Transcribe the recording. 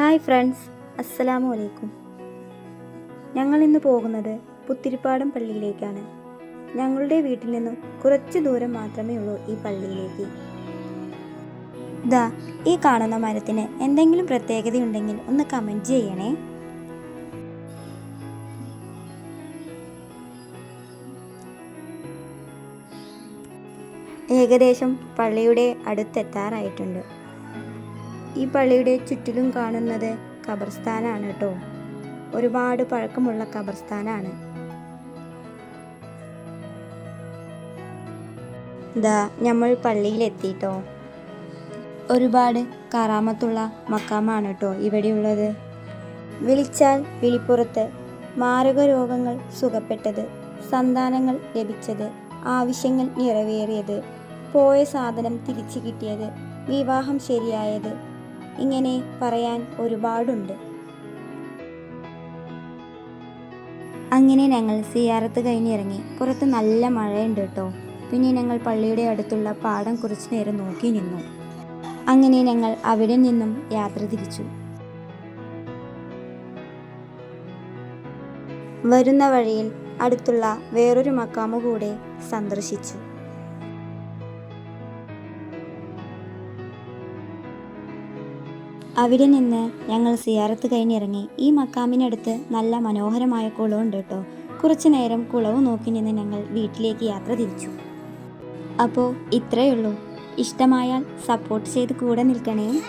Hi friends അസ്സലാമു അലൈക്കും. ഞങ്ങൾ ഇന്ന് പോകുന്നത് പുത്തിരിപ്പാടം പള്ളിയിലേക്കാണ്. ഞങ്ങളുടെ വീട്ടിൽ നിന്നും കുറച്ച് ദൂരം മാത്രമേ ഉള്ളൂ ഈ പള്ളിയിലേക്ക്. ദാ ഈ കാണുന്ന മരത്തിന് എന്തെങ്കിലും പ്രത്യേകതയുണ്ടെങ്കിൽ ഒന്ന് കമന്റ് ചെയ്യണേ. ഏകദേശം പള്ളിയുടെ അടുത്തെത്താറായിട്ടുണ്ട്. ഈ പള്ളിയുടെ ചുറ്റിലും കാണുന്നത് ഖബർസ്ഥാനാണ് കേട്ടോ. ഒരുപാട് പഴക്കമുള്ള ഖബർസ്ഥാനാണ് ദാ നമ്മൾ പള്ളിയിലെത്തിട്ടോ ഒരുപാട് കറാമത്തുള്ള മക്കാമാണ് കേട്ടോ ഇവിടെയുള്ളത്. വിളിച്ചാൽ വിളിപ്പുറത്ത് മാരക രോഗങ്ങൾ സുഖപ്പെട്ടത് സന്താനങ്ങൾ ലഭിച്ചത് ആവശ്യങ്ങൾ നിറവേറിയത് പോയ സാധനം തിരിച്ചു കിട്ടിയത് വിവാഹം ശരിയായത് ഇങ്ങനെ പറയാൻ ഒരുപാടുണ്ട്. അങ്ങനെ ഞങ്ങൾ സിയാറത്ത് കഴിഞ്ഞിറങ്ങി. പുറത്ത് നല്ല മഴയുണ്ട് കേട്ടോ. പിന്നെ ഞങ്ങൾ പള്ളിയുടെ അടുത്തുള്ള പാടം കുറച്ചു നേരം നോക്കി നിന്നു. അങ്ങനെ ഞങ്ങൾ അവിടെ നിന്നും യാത്ര തിരിച്ചു. വരുന്ന വഴിയിൽ അടുത്തുള്ള വേറൊരു മക്കാമ കൂടെ സന്ദർശിച്ചു. അവിടെ നിന്ന് ഞങ്ങൾ സിയാറത്ത് കഴിഞ്ഞിറങ്ങി. ഈ മക്കാമിനടുത്ത് നല്ല മനോഹരമായ കുളമുണ്ട് കേട്ടോ. കുറച്ചു നേരം കുളവ് നോക്കി നിന്ന് ഞങ്ങൾ വീട്ടിലേക്ക് യാത്ര തിരിച്ചു. അപ്പോൾ ഇത്രയേ ഉള്ളൂ. ഇഷ്ടമായാൽ സപ്പോർട്ട് ചെയ്ത് കൂടെ നിൽക്കണേ.